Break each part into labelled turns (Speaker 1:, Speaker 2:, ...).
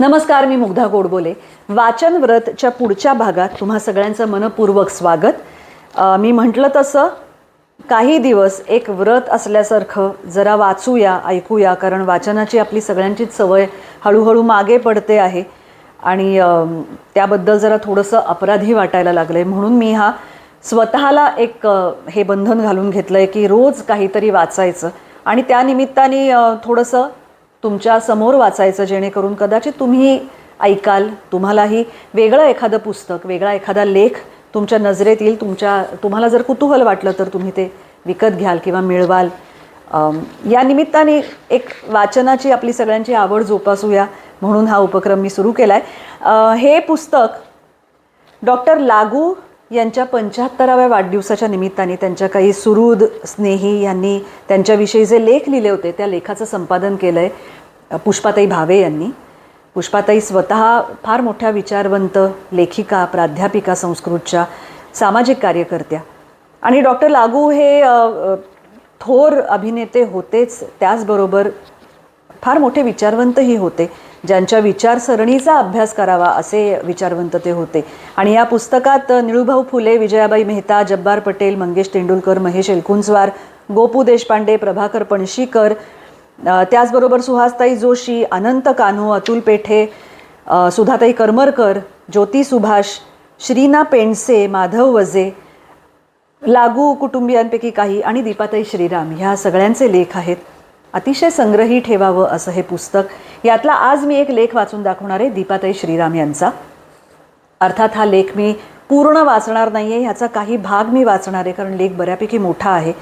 Speaker 1: नमस्कार मी मुग्धा गोडबोले. वाचन व्रतच्या पुढच्या भागात तुम्हा सगळ्यांचं मनपूर्वक स्वागत. मी म्हटलं तसं काही दिवस एक व्रत असल्यासारखं जरा वाचूया ऐकूया कारण वाचनाची आपली सगळ्यांचीच सवय हळूहळू मागे पडते आहे. आणि त्याबद्दल जरा थोडंसं अपराधी वाटायला लागलं आहे म्हणून मी हा स्वतःला एक हे बंधन घालून घेतलं आहे की रोज काहीतरी वाचायचं. आणि त्यानिमित्ताने थोडंसं तुमच्यासमोर वाचायचं जेणेकरून कदाचित तुम्ही ऐकाल तुम्हालाही वेगळं एखादं पुस्तक वेगळा एखादा लेख तुमच्या नजरेत येईल तुमच्या तुम्हाला जर कुतूहल वाटलं तर तुम्ही ते विकत घ्याल किंवा मिळवाल. या निमित्ताने एक वाचनाची आपली सगळ्यांची आवड जोपासूया म्हणून हा उपक्रम मी सुरू केला आहे हे पुस्तक डॉक्टर लागू यांच्या पंच्याहत्तराव्या वाढदिवसाच्या निमित्ताने त्यांच्या काही सुहृद स्नेही यांनी त्यांच्याविषयी जे लेख लिहिले होते त्या लेखाचं संपादन केलं आहे पुष्पाताई भावे यांनी. पुष्पाताई स्वतः फार मोठ्या विचारवंत लेखिका प्राध्यापिका संस्कृतच्या सामाजिक कार्यकर्त्या. आणि डॉक्टर लागू हे थोर अभिनेते होतेच त्याचबरोबर फार मोठे विचारवंतही होते. ज्यांच्या विचारसरणीचा अभ्यास करावा असे विचारवंत ते होते. आणि या पुस्तकात निळूभाऊ फुले विजयाबाई मेहता जब्बार पटेल मंगेश तेंडुलकर महेश एलकुंचवार गोपू देशपांडे प्रभाकर पणशीकर त्याचबरोबर सुहासताई जोशी अनंत कान्हो अतुल पेठे सुधाताई करमरकर ज्योती सुभाष श्रीना पेंडसे माधव वजे लागू कुटुंबियांपैकी काही आणि दीपाताई श्रीराम. ह्या सगळ्यांचे लेख आहेत. अतिशय संग्रही ठेवावं असं हे पुस्तक. यातला आज मी एक लेख वाचून दाखवणार आहे दीपाताई श्रीराम यांचा. अर्थात हा लेख मी पूर्ण वाचणार नाही आहे ह्याचा काही भाग मी वाचणार आहे कारण लेख बऱ्यापैकी मोठा आहे.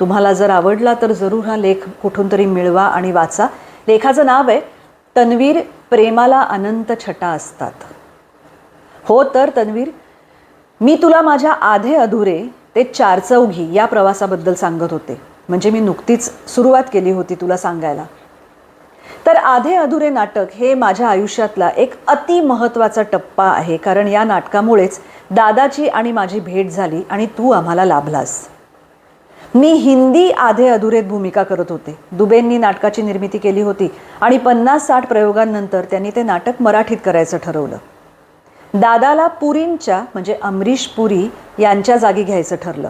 Speaker 1: तुम्हाला जर आवडला तर जरूर हा लेख कुठून तरी मिळवा आणि वाचा. लेखाचं नाव आहे तन्वीर प्रेमाला अनंत छटा असतात. हो तर तन्वीर मी तुला माझ्या आधे अधुरे ते चारचौघी या प्रवासाबद्दल सांगत होते. म्हणजे मी नुकतीच सुरुवात केली होती तुला सांगायला. तर आधे अधुरे नाटक हे माझ्या आयुष्यातला एक अति महत्त्वाचा टप्पा आहे. कारण या नाटकामुळेच दादाची आणि माझी भेट झाली आणि तू आम्हाला लाभलास. मी हिंदी आधे अधुरेत भूमिका करत होते. दुबेंनी नाटकाची निर्मिती केली होती आणि पन्नास साठ प्रयोगांनंतर त्यांनी ते नाटक मराठीत करायचं ठरवलं. दादाला पुरींच्या म्हणजे अमरीश पुरी यांच्या जागी घ्यायचं ठरलं.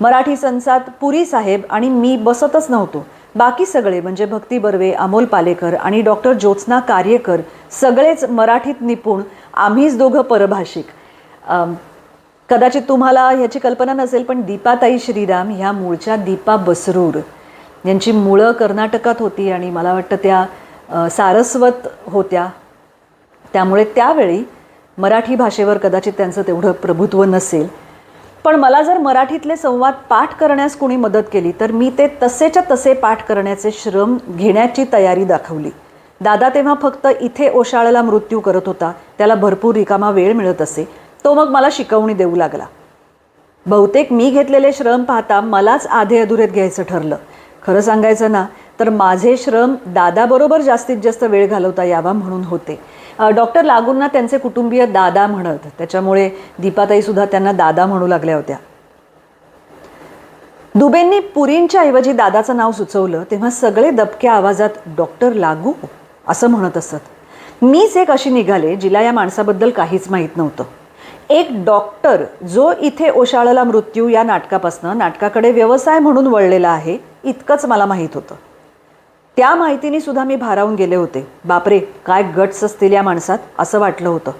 Speaker 1: मराठी संसात पुरी साहेब आणि मी बसतच नव्हतो. बाकी सगळे म्हणजे भक्ती बर्वे अमोल पालेकर आणि डॉक्टर ज्योत्स्ना कार्यकर सगळेच मराठीत निपुण आम्हीच दोघं परभाषिक. कदाचित तुम्हाला ह्याची कल्पना नसेल पण दीपाताई श्रीराम ह्या मूळच्या दीपा बसरूर. यांची मुळं कर्नाटकात होती आणि मला वाटतं त्या सारस्वत होत्या. त्यामुळे त्यावेळी मराठी भाषेवर कदाचित त्यांचं तेवढं प्रभुत्व नसेल. पण मला जर मराठीतले संवाद पाठ करण्यास कोणी मदत केली तर मी ते तसेच्या तसे पाठ करण्याचे श्रम घेण्याची तयारी दाखवली. दादा तेव्हा फक्त इथे ओशाळला मृत्यू करत होता. त्याला भरपूर रिकामा वेळ मिळत असे. तो मग मला शिकवणी देऊ लागला. बहुतेक मी घेतलेले श्रम पाहता मलाच आधे अधुरेत घ्यायचं ठरलं. खरं सांगायचं ना तर माझे श्रम दादाबरोबर जास्तीत जास्त वेळ घालवता यावा म्हणून होते. डॉक्टर लागूंना त्यांचे कुटुंबीय दादा म्हणत. त्याच्यामुळे दीपाताईसुद्धा त्यांना दादा म्हणू लागल्या होत्या. दुबेंनी पुरींच्या ऐवजी दादाचं नाव सुचवलं तेव्हा सगळे दबक्या आवाजात डॉक्टर लागू? असं म्हणत असत. मीच एक अशी निघाले जिला या माणसाबद्दल काहीच माहीत नव्हतं. एक डॉक्टर जो इथे ओशाळला मृत्यू या नाटकापासनं नाटकाकडे व्यवसाय म्हणून वळलेला आहे इतकंच मला माहीत होतं. त्या माहितीने सुद्धा मी भारावून गेले होते. बापरे काय गट्स असतील या माणसात असं वाटलं होतं.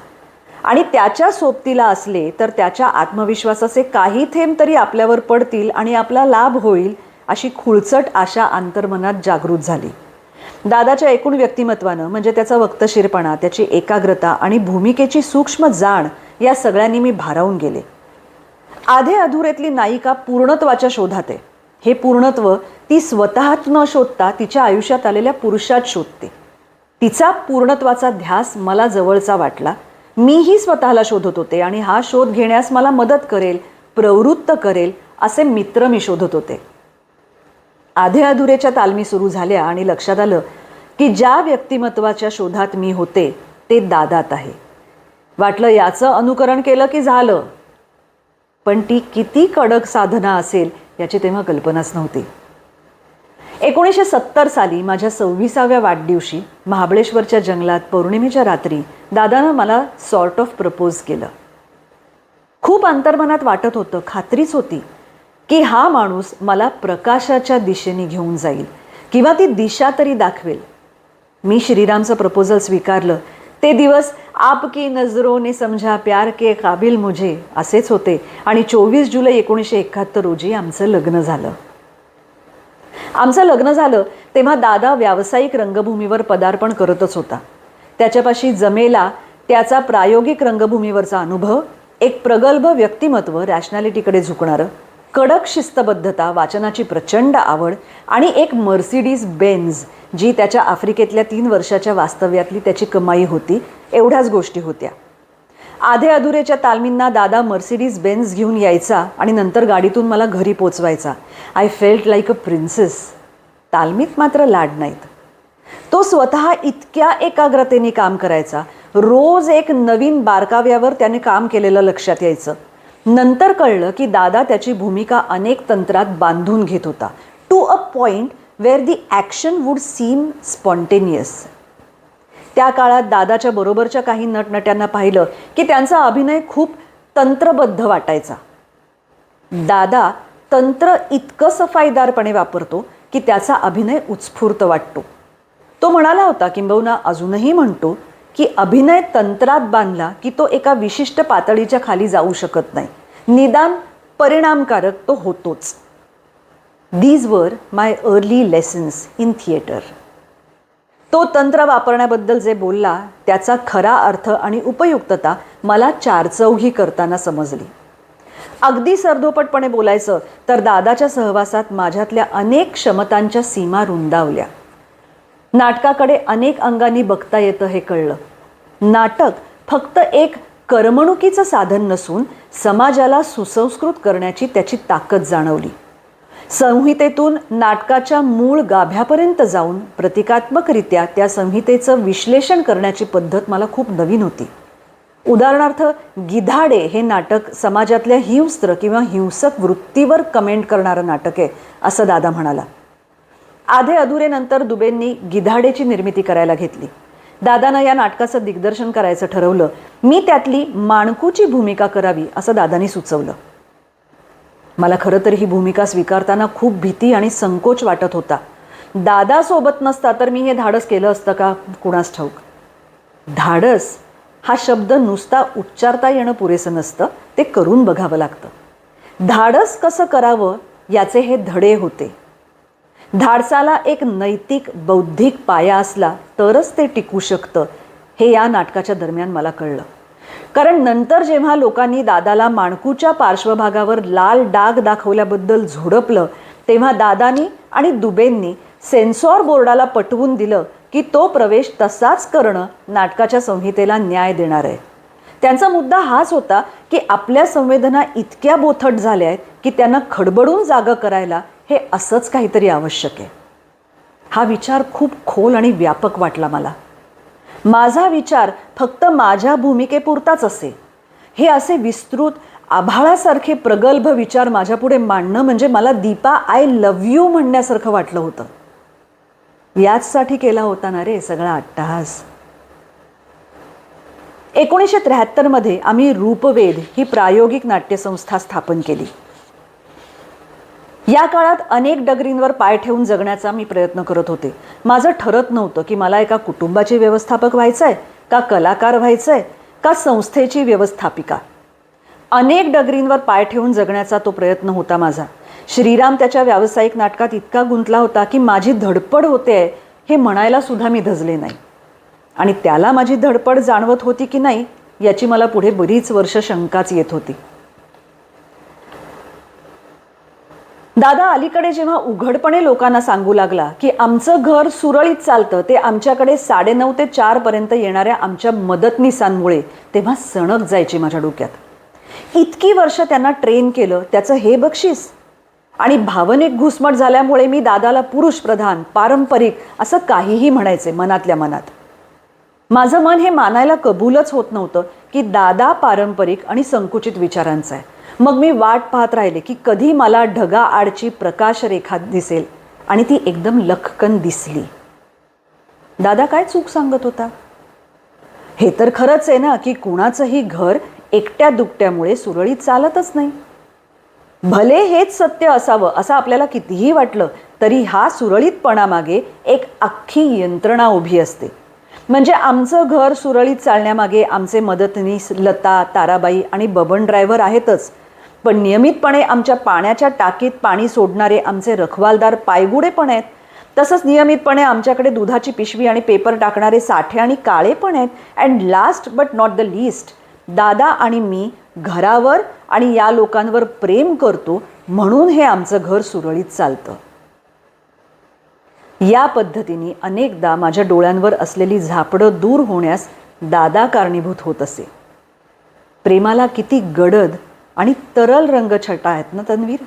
Speaker 1: आणि त्याच्या सोबतीला असले तर त्याच्या आत्मविश्वासाचे काही थेंब तरी आपल्यावर पडतील आणि आपला लाभ होईल अशी खुळचट आशा अंतर्मनात जागृत झाली. दादाच्या एकूण व्यक्तिमत्वानं म्हणजे त्याचा वक्तशीरपणा त्याची एकाग्रता आणि भूमिकेची सूक्ष्म जाण या सगळ्यांनी मी भारावून गेले. आधे अधुरेतली नायिका पूर्णत्वाच्या शोधात आहे. हे पूर्णत्व ती स्वतःत न शोधता तिच्या आयुष्यात आलेल्या पुरुषात शोधते. तिचा पूर्णत्वाचा ध्यास मला जवळचा वाटला. मीही स्वतःला शोधत होते आणि हा शोध घेण्यास मला मदत करेल प्रवृत्त करेल असे मित्र मी शोधत होते. आधे अधुरेच्या तालमी सुरू झाल्या आणि लक्षात आलं की ज्या व्यक्तिमत्वाच्या शोधात मी होते ते दादात आहे. वाटलं याचं अनुकरण केलं की झालं. पण ती किती कडक साधना असेल याची तेव्हा कल्पनाच नव्हती. एकोणीसशे सत्तर साली माझ्या सव्वीसाव्या वाढदिवशी महाबळेश्वरच्या जंगलात पौर्णिमेच्या रात्री दादानं मला सॉर्ट ऑफ प्रपोज केलं. खूप अंतर्मनात वाटत होतं खात्रीच होती की हा माणूस मला प्रकाशाच्या दिशेने घेऊन जाईल किंवा ती दिशा तरी दाखवेल. मी श्रीरामचं प्रपोजल स्वीकारलं ते दिवस आपकी नजरों ने समझा प्यार के काबिल मुझे असेच होते. आणि चोवीस जुलै एकोणीसशे एकाहत्तर रोजी आमचं लग्न झालं. आमचं लग्न झालं तेव्हा दादा व्यावसायिक रंगभूमीवर पदार्पण करतच होता. त्याच्यापाशी जमेला त्याचा प्रायोगिक रंगभूमीवरचा अनुभव एक प्रगल्भ व्यक्तिमत्व रॅशनॅलिटीकडे झुकणारं. कडक शिस्तबद्धता वाचनाची प्रचंड आवड आणि एक मर्सिडीज बेन्झ जी त्याच्या आफ्रिकेतल्या तीन वर्षाच्या वास्तव्यातली त्याची कमाई होती एवढ्याच गोष्टी होत्या. आधे अधुरेच्या तालमींना दादा मर्सिडीज बेन्झ घेऊन यायचा आणि नंतर गाडीतून मला घरी पोचवायचा. I felt like a princess तालमीत मात्र लाड नाहीत. तो स्वतः इतक्या एकाग्रतेने काम करायचा. रोज एक नवीन बारकाव्यावर त्याने काम केलेलं लक्षात यायचं. नंतर कळलं की दादा त्याची भूमिका अनेक तंत्रात बांधून घेत होता to a point where the action would seem spontaneous त्या काळात दादाच्या बरोबरच्या काही नटनट्यांना पाहिलं की त्यांचा अभिनय खूप तंत्रबद्ध वाटायचा. दादा तंत्र इतकं सफाईदारपणे वापरतो की त्याचा अभिनय उत्स्फूर्त वाटतो. तो म्हणाला होता किंबहुना अजूनही म्हणतो की अभिनय तंत्रात बांधला की तो एका विशिष्ट पातळीच्या खाली जाऊ शकत नाही. निदान परिणामकारक तो होतोच. These were my early lessons in theatre तो तंत्र वापरण्याबद्दल जे बोलला त्याचा खरा अर्थ आणि उपयुक्तता मला चारचौघी करताना समजली. अगदी सरधोपटपणे बोलायचं तर दादाच्या सहवासात माझ्यातल्या अनेक क्षमतांच्या सीमा रुंदावल्या. नाटकाकडे अनेक अंगांनी बघता येतं हे कळलं. नाटक फक्त एक करमणुकीचं साधन नसून समाजाला सुसंस्कृत करण्याची त्याची ताकद जाणवली. संहितेतून नाटकाच्या मूळ गाभ्यापर्यंत जाऊन प्रतिकात्मकरित्या त्या संहितेचं विश्लेषण करण्याची पद्धत मला खूप नवीन होती. उदाहरणार्थ गिधाडे हे नाटक समाजातल्या हिंस्त्र किंवा हिंसक वृत्तीवर कमेंट करणारं नाटक आहे असं दादा म्हणाला. आधे अधुरेनंतर दुबेंनी गिधाडेची निर्मिती करायला घेतली. दादानं या नाटकाचं दिग्दर्शन करायचं ठरवलं. मी त्यातली माणकूची भूमिका करावी असं दादानी सुचवलं. मला खरं तर ही भूमिका स्वीकारताना खूप भीती आणि संकोच वाटत होता. दादा सोबत नसता तर मी हे धाडस केलं असतं का? कुणास ठाऊक. धाडस हा शब्द नुसता उच्चारता येणं पुरेसं नसतं ते करून बघावं लागतं. धाडस कसं करावं याचे हे धडे होते. धाडसाला एक नैतिक बौद्धिक पाया असला तरच ते टिकू शकतं हे या नाटकाच्या दरम्यान मला कळलं. कारण नंतर जेव्हा लोकांनी दादाला माणकूच्या पार्श्वभागावर लाल डाग दाखवल्याबद्दल झोडपलं तेव्हा दादानी आणि दुबेंनी सेन्सॉर बोर्डाला पटवून दिलं की तो प्रवेश तसाच करणं नाटकाच्या संहितेला न्याय देणार आहे. त्यांचा मुद्दा हाच होता की आपल्या संवेदना इतक्या बोथट झाल्या आहेत की त्यांना खडबडून जागं करायला हे असंच काहीतरी आवश्यक आहे. हा विचार खूप खोल आणि व्यापक वाटला मला. माझा विचार फक्त माझ्या भूमिकेपुरताच असे. हे असे विस्तृत आभाळासारखे प्रगल्भ विचार माझ्यापुढे मांडणं म्हणजे मला दीपा आय लव्ह यू म्हणण्यासारखं वाटलं होतं. याचसाठी केला होता ना रे सगळा अट्टहास. एकोणीसशे त्र्याहत्तरमध्ये आम्ही रूपवेद ही प्रायोगिक नाट्यसंस्था स्थापन केली. या काळात अनेक डगरींवर पाय ठेवून जगण्याचा मी प्रयत्न करत होते. माझं ठरत नव्हतं की मला एका कुटुंबाचे व्यवस्थापक व्हायचं आहे का कलाकार व्हायचं आहे का संस्थेची व्यवस्थापिका. अनेक डगरींवर पाय ठेवून जगण्याचा तो प्रयत्न होता माझा. श्रीराम त्याच्या व्यावसायिक नाटकात इतका गुंतला होता की माझी धडपड होते आहे हे म्हणायला सुद्धा मी धजले नाही. आणि त्याला माझी धडपड जाणवत होती की नाही याची मला पुढे बरीच वर्ष शंकाच येत होती. दादा अलीकडे जेव्हा उघडपणे लोकांना सांगू लागला की आमचं घर सुरळीत चालतं ते आमच्याकडे साडेनऊ ते चारपर्यंत येणाऱ्या आमच्या मदतनीसांमुळे तेव्हा सणक जायची माझ्या डोक्यात. इतकी वर्ष त्यांना ट्रेन केलं त्याचं हे बक्षीस. आणि भावनिक घुसमट झाल्यामुळे मी दादाला पुरुष प्रधान पारंपरिक असं काहीही म्हणायचे मनातल्या मनात. माझं मन हे मानायला कबूलच होत नव्हतं की दादा पारंपरिक आणि संकुचित विचारांचा आहे. मग मी वाट पाहत राहिले की कधी मला ढगा आडची प्रकाशरेखा दिसेल आणि ती एकदम लखकन दिसली. दादा काय चूक सांगत होता? हे तर खरंच आहे ना की कुणाचंही घर एकट्या दुकट्यामुळे सुरळीत चालतच नाही. भले हेच सत्य असावं असं आपल्याला कितीही वाटलं तरी हा सुरळीतपणामागे एक अख्खी यंत्रणा उभी असते. म्हणजे आमचं घर सुरळीत चालण्यामागे आमचे मदतनीस लता ताराबाई आणि बबन ड्रायव्हर आहेतच. पण नियमितपणे आमच्या पाण्याच्या टाकीत पाणी सोडणारे आमचे रखवालदार पायगुडे पण आहेत. तसंच नियमितपणे आमच्याकडे दुधाची पिशवी आणि पेपर टाकणारे साठे आणि काळे पण आहेत. And last but not the least दादा आणि मी घरावर आणि या लोकांवर प्रेम करतो म्हणून हे आमचं घर सुरळीत चालतं. या पद्धतीने अनेकदा माझ्या डोळ्यांवर असलेली झापडं दूर होण्यास दादा कारणीभूत होत असे. प्रेमाला किती गडद आणि तरल रंगछटा आहेत ना तन्वीर?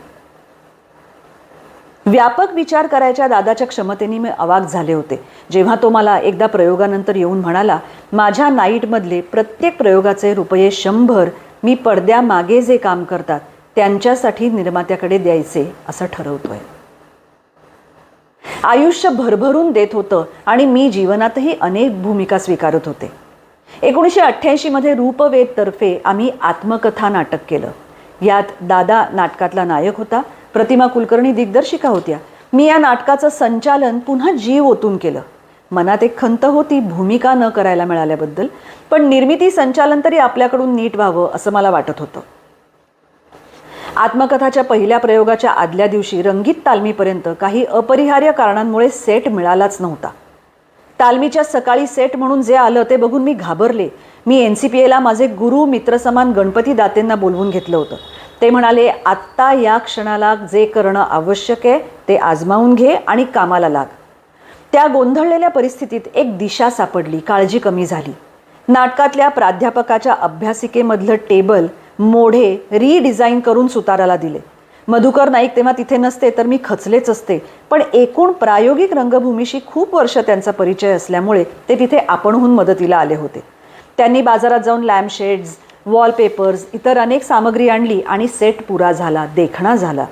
Speaker 1: व्यापक विचार करायच्या दादाच्या क्षमतेने मी अवाक झाले होते. जेव्हा तो मला एकदा प्रयोगानंतर येऊन म्हणाला माझ्या नाईटमधले प्रत्येक प्रयोगाचे रुपये शंभर मी पडद्यामागे जे काम करतात त्यांच्यासाठी निर्मात्याकडे द्यायचे असं ठरवतोय. आयुष्य भरभरून देत होतं आणि मी जीवनातही अनेक भूमिका स्वीकारत होते. एकोणीसशे अठ्ठ्याऐंशीमध्ये रूपवेदतर्फे आम्ही आत्मकथा नाटक केलं. यात दादा नाटकातला नायक होता प्रतिमा कुलकर्णी दिग्दर्शिका होत्या. मी या नाटकाचं संचालन पुन्हा जीव ओतून केलं. मनात एक खंत होती भूमिका न करायला मिळाल्याबद्दल पण निर्मिती संचालन तरी आपल्याकडून नीट व्हावं असं मला वाटत होतं. आत्मकथाच्या पहिल्या प्रयोगाच्या आदल्या दिवशी रंगीत तालमीपर्यंत काही अपरिहार्य कारणांमुळे सेट मिळालाच नव्हता. तालमीच्या सकाळी सेट म्हणून जे आलं ते बघून मी घाबरले. मी एन सी पी एला माझे गुरु मित्रसमान गणपती दातेंना बोलवून घेतलं होतं. ते म्हणाले आत्ता या क्षणाला जे करणं आवश्यक आहे ते आजमावून घे आणि कामाला लाग. त्या गोंधळलेल्या परिस्थितीत एक दिशा सापडली काळजी कमी झाली. नाटकातल्या प्राध्यापकाच्या अभ्यासिकेमधलं टेबल मोढे रिडिझाईन करून सुताराला दिले. मधुकर नाईक तेव्हा तिथे नसते तर मी खचलेच असते. पण एकूण प्रायोगिक रंगभूमीशी खूप वर्ष त्यांचा परिचय असल्यामुळे ते तिथे आपणहून मदतीला आले होते. त्यांनी बाजारात जाऊन लॅम्पशेड्स वॉलपेपर्स इतर अनेक सामग्री आणली आणि सेट पुरा झाला देखणा झाला.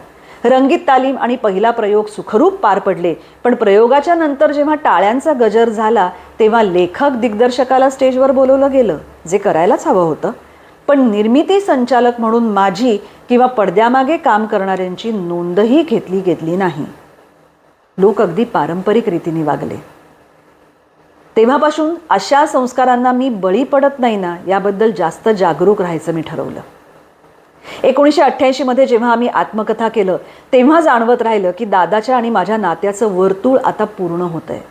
Speaker 1: रंगीत तालीम आणि पहिला प्रयोग सुखरूप पार पडले. पण प्रयोगाच्या नंतर जेव्हा टाळ्यांचा गजर झाला तेव्हा लेखक दिग्दर्शकाला स्टेजवर बोलवलं गेलं जे करायलाच हवं होतं. पण निर्मिती संचालक म्हणून माझी किंवा पडद्यामागे काम करणाऱ्यांची नोंदही घेतली गेली नाही. लोक अगदी पारंपरिक रीतीने वागले. तेव्हापासून अशा संस्कारांना मी बळी पडत नाही ना याबद्दल जास्त जागरूक राहायचं मी ठरवलं. एकोणीसशे अठ्ठ्याऐंशीमध्ये जेव्हा आम्ही आत्मकथा केलं तेव्हा जाणवत राहिलं की दादाच्या आणि माझ्या नात्याचं वर्तुळ आता पूर्ण होत आहे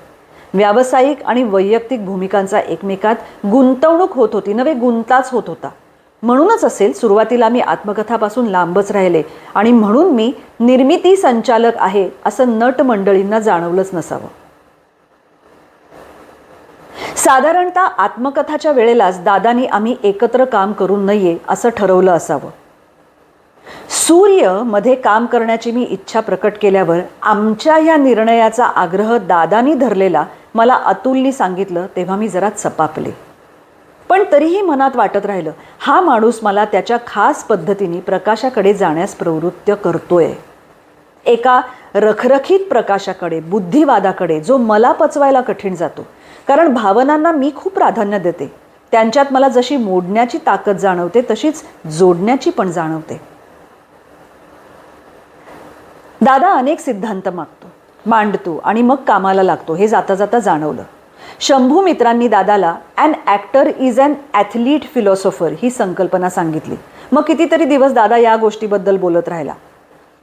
Speaker 1: व्यावसायिक आणि वैयक्तिक भूमिकांचा एकमेकात गुंतवणूक होत होती नव्हे गुंताच होत होता. म्हणूनच असेल सुरुवातीला मी आत्मकथापासून लांबच राहिले आणि म्हणून मी निर्मिती संचालक आहे असं नट मंडळींना जाणवलंच नसावं. साधारणतः आत्मकथाच्या वेळेलाच दादानी आम्ही एकत्र काम करू नये असं ठरवलं असावं. सूर्यमध्ये काम करण्याची मी इच्छा प्रकट केल्यावर आमच्या या निर्णयाचा आग्रह दादानी धरलेला मला अतुलनी सांगितलं तेव्हा मी जरा चपापले पण तरीही मनात वाटत राहिलं हा माणूस मला त्याच्या खास पद्धतीने प्रकाशाकडे जाण्यास प्रवृत्त करतोय. एका रखरखीत प्रकाशाकडे बुद्धिवादाकडे जो मला पचवायला कठीण जातो. कारण भावनांना मी खूप प्राधान्य देते. त्यांच्यात मला जशी मोडण्याची ताकद जाणवते तशीच जोडण्याची पण जाणवते. दादा अनेक सिद्धांत मागतो. मांडतो आणि मग कामाला लागतो हे जाता जाता जाणवलं. शंभू मित्रांनी दादाला an actor is an athlete philosopher ही संकल्पना सांगितली. मग कितीतरी दिवस दादा या गोष्टीबद्दल बोलत राहिला.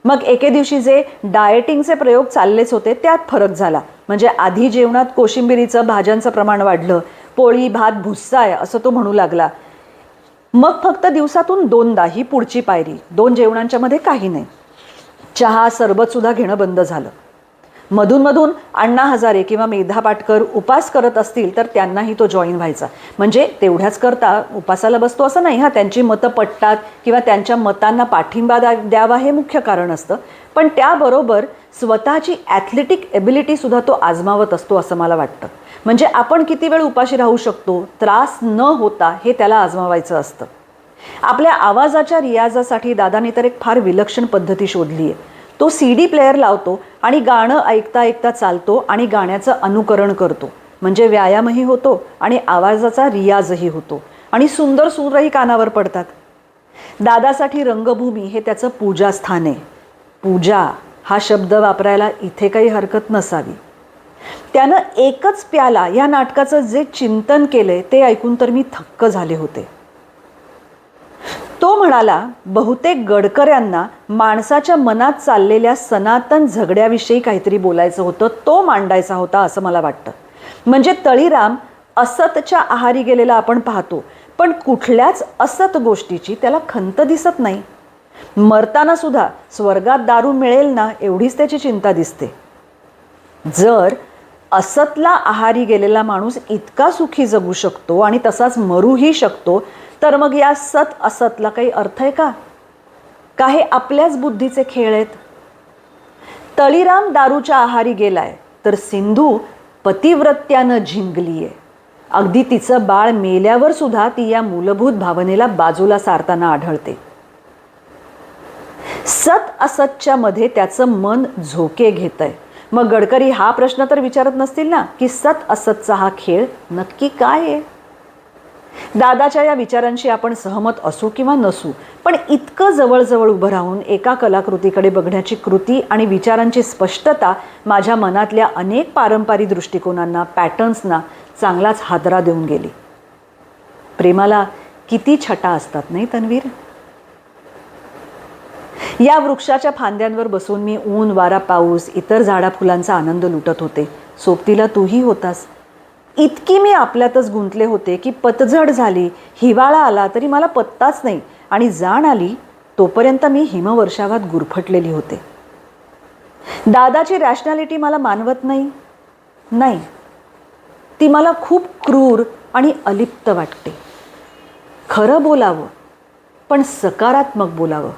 Speaker 1: मग एके दिवशी जे डाएटिंगचे प्रयोग चाललेच होते त्यात फरक झाला. म्हणजे आधी जेवणात कोशिंबिरीचं भाज्यांचं प्रमाण वाढलं पोळी भात भुस्सा आहे असं तो म्हणू लागला. मग फक्त दिवसातून दोनदा ही पुढची पायरी दोन जेवणांच्या मध्ये काही नाही. चहा सरबतसुद्धा घेणं बंद झालं. मधूनमधून अण्णा हजारे किंवा मेधा पाटकर उपास करत असतील तर त्यांनाही तो जॉईन व्हायचा. म्हणजे तेवढ्याच करता उपासाला बसतो असं नाही हा त्यांची मतं पटतात किंवा त्यांच्या मतांना पाठिंबा द्या द्यावा हे मुख्य कारण असतं. पण त्याबरोबर स्वतःची ॲथलेटिक एबिलिटीसुद्धा तो आजमावत असतो असं मला वाटतं. म्हणजे आपण किती वेळ उपाशी राहू शकतो त्रास न होता हे त्याला आजमावायचं असतं. आपल्या आवाजाच्या रियाजासाठी दादाने तर एक फार विलक्षण पद्धती शोधली आहे तो सी डी प्लेअर लावतो आणि गाणं ऐकता ऐकता चालतो आणि गाण्याचं अनुकरण करतो. म्हणजे व्यायामही होतो आणि आवाजाचा रियाजही होतो. आणि सुंदर सूरही कानावर पडतात. दादासाठी रंगभूमी हे त्याचं पूजास्थान आहे. पूजा हा शब्द वापरायला इथे काही हरकत नसावी. त्यानं एकच प्याला या नाटकाचं जे चिंतन केलंय ते ऐकून तर मी थक्क झाले होते. तो म्हणाला बहुतेक गडकऱ्यांना माणसाच्या मनात चाललेल्या सनातन झगड्याविषयी काहीतरी बोलायचं होतं तो मांडायचा होता असं मला वाटतं. म्हणजे तळीराम असतच्या आहारी गेलेला आपण पाहतो पण कुठल्याच असत गोष्टीची त्याला खंत दिसत नाही. मरताना सुद्धा स्वर्गात दारू मिळेल ना एवढीच त्याची चिंता दिसते. जर असतला आहारी गेलेला माणूस इतका सुखी जगू शकतो आणि तसाच मरूही शकतो तर मग या सत असतला काही अर्थ आहे का? का हे आपल्याच बुद्धीचे खेळ आहेत. तळीराम दारूच्या आहारी गेलाय तर सिंधू पतिव्रत्यानं झिंगली आहे अगदी तिचं बाळ मेल्यावर सुद्धा ती या मूलभूत भावनेला बाजूला सारताना आढळते. सत असतच्या मध्ये त्याचं मन झोके घेत आहे मग गडकरी हा प्रश्न तर विचारत नसतील ना की सत असतचा हा खेळ नक्की काय आहे? दादाच्या या विचारांशी आपण सहमत असू किंवा नसू पण इतकं जवळजवळ उभं राहून एका कलाकृतीकडे बघण्याची कृती आणि विचारांची स्पष्टता माझ्या मनातल्या अनेक पारंपरिक दृष्टिकोनांना पॅटर्न्सना चांगलाच हादरा देऊन गेली. प्रेमाला किती छटा असतात नाही तन्वीर? या वृक्षाच्या फांद्यांवर बसून मी ऊन वारा पाऊस इतर झाडा फुलांचा आनंद लुटत होते. सोबतीला तूही होतास. इतकी मी आपल्यातच गुंतले होते की पतझड झाली. हिवाळा आला तरी मला पत्ताच नाही आणि जाण आली तोपर्यंत मी हिमवर्षावात गुरफटलेली होते. दादाची रॅशनॅलिटी मला मानवत नाही. नाही. ती मला खूप क्रूर आणि अलिप्त वाटते. खरं बोलावं पण सकारात्मक बोलावं.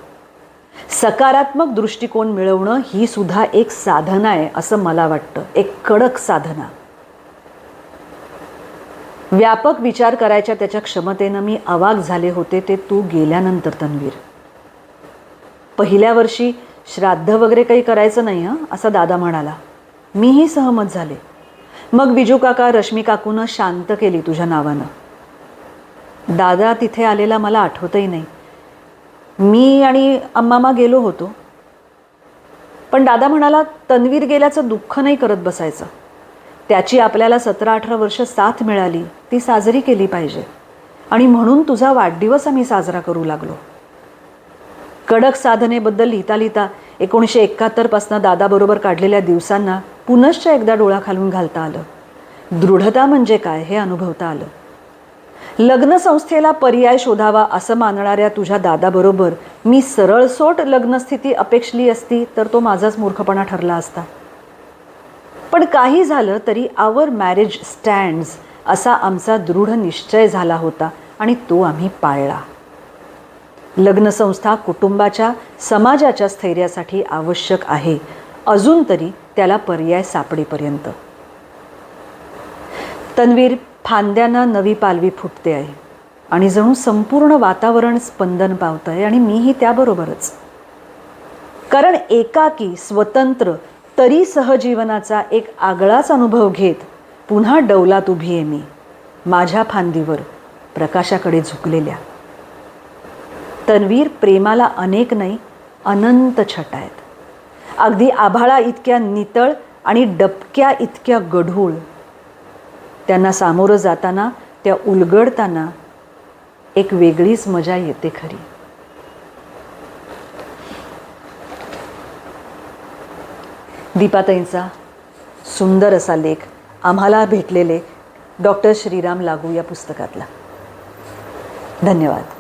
Speaker 1: सकारात्मक दृष्टिकोन मिळवणं ही सुद्धा एक साधना आहे असं मला वाटतं. एक कडक साधना. व्यापक विचार करायच्या त्याच्या क्षमतेनं मी अवाक झाले होते ते तू गेल्यानंतर तन्वीर. पहिल्या वर्षी श्राद्ध वगैरे काही करायचं नाही हं असा दादा म्हणाला. मीही सहमत झाले. मग विजू काका रश्मी काकूनं शांत केली तुझ्या नावानं. दादा तिथे आलेला मला आठवतही नाही. मी आणि अम्मामा गेलो होतो. पण दादा म्हणाला तन्वीर गेल्याचं दुःख नाही करत बसायचं. त्याची आपल्याला सतरा अठरा वर्ष साथ मिळाली ती साजरी केली पाहिजे. आणि म्हणून तुझा वाढदिवस आम्ही साजरा करू लागलो. कडक साधनेबद्दल लिहिता लिहिता एकोणीसशे एकाहत्तरपासनं दादाबरोबर काढलेल्या दिवसांना पुनश्च एकदा डोळा खालून घालता आलं. दृढता म्हणजे काय हे अनुभवता आलं. लग्नसंस्थेला पर्याय शोधावा असं मानणाऱ्या तुझ्या दादाबरोबर मी सरळसोट लग्नस्थिती अपेक्षली असती तर तो माझाच मूर्खपणा ठरला असता. पण काही झालं तरी आवर मॅरेज स्टँड्स असा आमचा दृढ निश्चय झाला होता आणि तो आम्ही पाळला. लग्नसंस्था कुटुंबाच्या समाजाच्या स्थैर्यासाठी आवश्यक आहे. अजून तरी त्याला पर्याय सापडेपर्यंत. तन्वीर फांद्यांना नवी पालवी फुटते आहे. आणि जणू संपूर्ण वातावरण स्पंदन पावतं आहे आणि मीही त्याबरोबरच. कारण एकाकी स्वतंत्र तरी सहजीवनाचा एक आगळाच अनुभव घेत पुन्हा डौलात उभी आहे मी माझ्या फांदीवर प्रकाशाकडे झुकलेल्या. तन्वीर प्रेमाला अनेक नाही अनंत छटा आहेत. अगदी आभाळा इतक्या नितळ आणि डबक्या इतक्या गढूळ त्यांना सामोरं जाताना त्या उलगडताना एक वेगळीच मजा येते खरी. दीपाताईंचा सुंदर असा लेख आम्हाला भेटलेले डॉक्टर श्रीराम लागू या पुस्तकातला. धन्यवाद.